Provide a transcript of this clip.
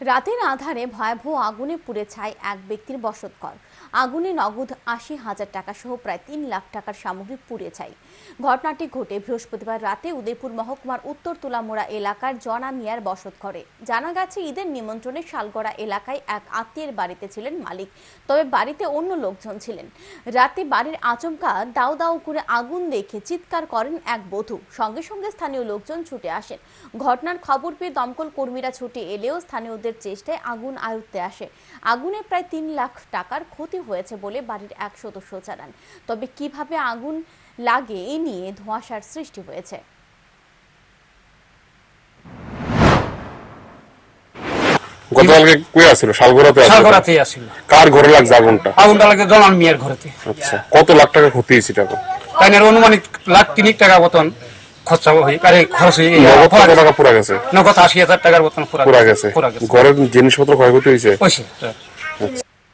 রাতের আধারে ভয়াবহ আগুনে পুড়ে ছাই এক ব্যক্তির বসতঘর। আগুনে নগদ আশি হাজার টাকা সহ প্রায় তিন লাখ টাকার সামগ্রী পুড়ে ছাই। ঘটনাটি ঘটে বৃহস্পতিবার রাতে উদয়পুর মহকুমার উত্তর তুলামোড়া এলাকার জনা মিয়ার বসতঘরে। জানা গেছে, ঈদের নিমন্ত্রণে শালগড়া এলাকায় এক আত্মীয়ের বাড়িতে ছিলেন মালিক, তবে বাড়িতে অন্য লোকজন ছিলেন। রাতে বাড়ির আচমকা দাউ দাউ করে আগুন দেখে চিৎকার করেন এক বধূ। সঙ্গে সঙ্গে স্থানীয় লোকজন ছুটে আসেন। ঘটনার খবর পেয়ে দমকল কর্মীরা ছুটে এলেও স্থানীয়দের চেষ্টায় আগুন আয়ত্তে আসে। আগুনে প্রায় তিন লাখ টাকার ক্ষতি হয়েছে বলে বাড়ির এক সদস্য জানান। তবে কীভাবে আগুন লাগে এ নিয়ে ধোঁয়াশার সৃষ্টি হয়েছে। গতকালকে কই আসছিল? শালগোড়াতে আসছিল। আসছিল। কার ঘরে লাগছে আগুনটা? আগুনটা লাগে জনাল মিয়ার ঘরেতে। আচ্ছা কত লাখ টাকা ক্ষতি হয়েছে টাকা তাই অনুমানিক লাখ তিনিক টাকা মতন খরচা হয়ে আরে খরচ হয়ে নগদ কত টাকা পুরা গেছে? নগদ আশি হাজার টাকার মতন পুরা পুরা গেছে। পুরা গেছে। ঘরের জিনিসপত্র ক্ষয়ক্ষতি হয়েছে? হয়েছে